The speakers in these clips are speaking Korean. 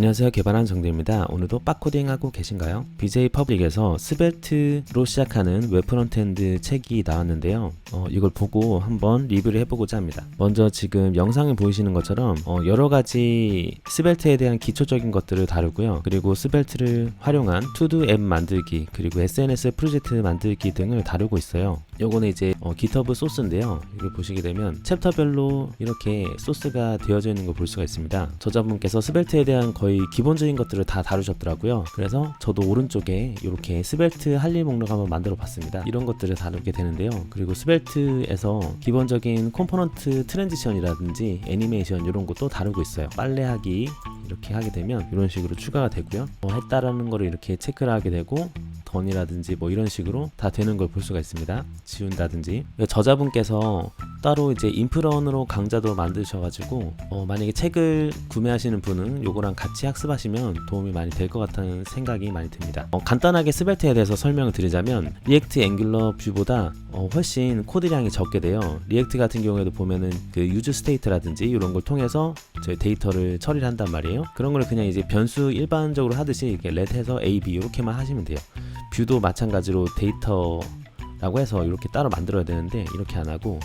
안녕하세요. 개발한 정대입니다. 오늘도 빡코딩 하고 계신가요? BJ 퍼블릭에서 스벨트로 시작하는 웹 프론트엔드 책이 나왔는데요. 어, 이걸 보고 한번 리뷰를 해보고자 합니다. 먼저 지금 영상에 보이시는 것처럼 어, 여러 가지 스벨트에 대한 기초적인 것들을 다루고요. 그리고 스벨트를 활용한 투두 앱 만들기 그리고 SNS 프로젝트 만들기 등을 다루고 있어요. 요거는 이제 어, GitHub 소스인데요. 이걸 보시게 되면 챕터별로 이렇게 소스가 되어져 있는 걸 볼 수가 있습니다. 저자분께서 스벨트에 대한 거의 기본적인 것들을 다 다루셨더라고요. 그래서 저도 오른쪽에 이렇게 스벨트 할일 목록 한번 만들어 봤습니다. 이런 것들을 다루게 되는데요. 그리고 스벨트에서 기본적인 컴포넌트 트랜지션이라든지 애니메이션 이런 것도 다루고 있어요. 빨래하기 이렇게 하게 되면 이런 식으로 추가가 되고요. 뭐 했다라는 거를 이렇게 체크를 하게 되고 던이라든지 뭐 이런 식으로 다 되는 걸 볼 수가 있습니다. 지운다든지 저자분께서 따로 이제 인프런으로 강좌도 만드셔가지고 어, 만약에 책을 구매하시는 분은 요거랑 같이 학습하시면 도움이 많이 될 것 같다는 생각이 많이 듭니다. 어, 간단하게 스벨트에 대해서 설명을 드리자면 리액트 앵귤러 뷰보다 어, 훨씬 코드량이 적게 돼요. 리액트 같은 경우에도 보면은 그 유즈 스테이트라든지 이런 걸 통해서 저희 데이터를 처리를 한단 말이에요. 그런 걸 그냥 이제 변수 일반적으로 하듯이 이렇게 렛해서 A, B 이렇게만 하시면 돼요. 뷰도 마찬가지로 데이터 라고 해서 이렇게 따로 만들어야 되는데 이렇게 안 하고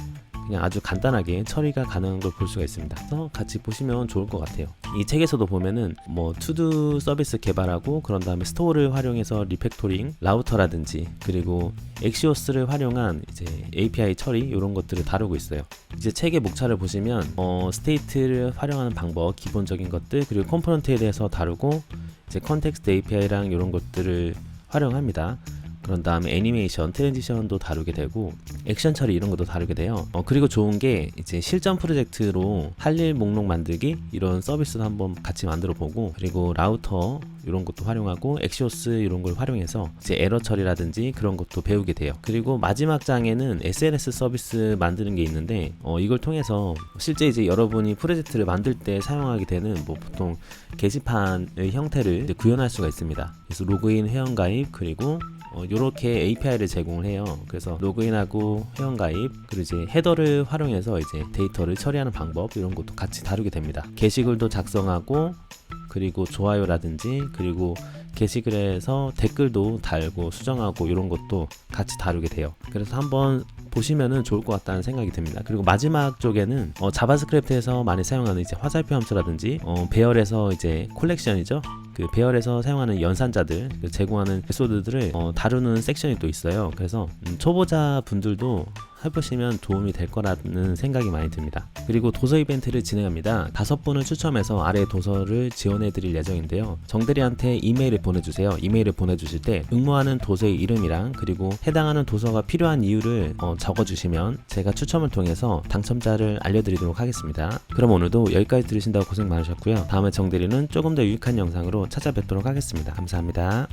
그냥 아주 간단하게 처리가 가능한 걸 볼 수가 있습니다. 그래서 같이 보시면 좋을 것 같아요. 이 책에서도 보면은 뭐 투두 서비스 개발하고 그런 다음에 스토어를 활용해서 리팩토링, 라우터라든지 그리고 엑시오스를 활용한 이제 API 처리 이런 것들을 다루고 있어요. 이제 책의 목차를 보시면 어, 스테이트를 활용하는 방법, 기본적인 것들 그리고 컴포넌트에 대해서 다루고 이제 컨텍스트 API랑 이런 것들을 활용합니다. 그런 다음에 애니메이션, 트랜지션도 다루게 되고 액션 처리 이런 것도 다루게 돼요. 어, 그리고 좋은 게 이제 실전 프로젝트로 할 일 목록 만들기 이런 서비스도 한번 같이 만들어 보고 그리고 라우터 이런 것도 활용하고 엑시오스 이런 걸 활용해서 이제 에러 처리라든지 그런 것도 배우게 돼요. 그리고 마지막 장에는 SNS 서비스 만드는 게 있는데 어, 이걸 통해서 실제 이제 여러분이 프로젝트를 만들 때 사용하게 되는 뭐 보통 게시판의 형태를 구현할 수가 있습니다. 그래서 로그인 회원가입 그리고 어, 요렇게 API를 제공을 해요. 그래서 로그인하고 회원가입 그리고 이제 헤더를 활용해서 이제 데이터를 처리하는 방법 이런 것도 같이 다루게 됩니다. 게시글도 작성하고 그리고 좋아요라든지 그리고 게시글에서 댓글도 달고 수정하고 이런 것도 같이 다루게 돼요. 그래서 한번 보시면은 좋을 것 같다는 생각이 듭니다. 그리고 마지막 쪽에는 어, 자바스크립트에서 많이 사용하는 이제 화살표 함수라든지 어, 배열에서 이제 콜렉션이죠. 그 배열에서 사용하는 연산자들 그 제공하는 메소드들을 어, 다루는 섹션이 또 있어요. 그래서 음, 초보자 분들도 해보시면 도움이 될 거라는 생각이 많이 듭니다. 그리고 도서 이벤트를 진행합니다. 다섯 분을 추첨해서 아래 도서를 지원해 드릴 예정인데요. 정대리한테 이메일을 보내주세요. 이메일을 보내주실 때 응모하는 도서의 이름이랑 그리고 해당하는 도서가 필요한 이유를 어, 적어주시면 제가 추첨을 통해서 당첨자를 알려드리도록 하겠습니다. 그럼 오늘도 여기까지 들으신다고 고생 많으셨고요. 다음에 정대리는 조금 더 유익한 영상으로 찾아뵙도록 하겠습니다. 감사합니다.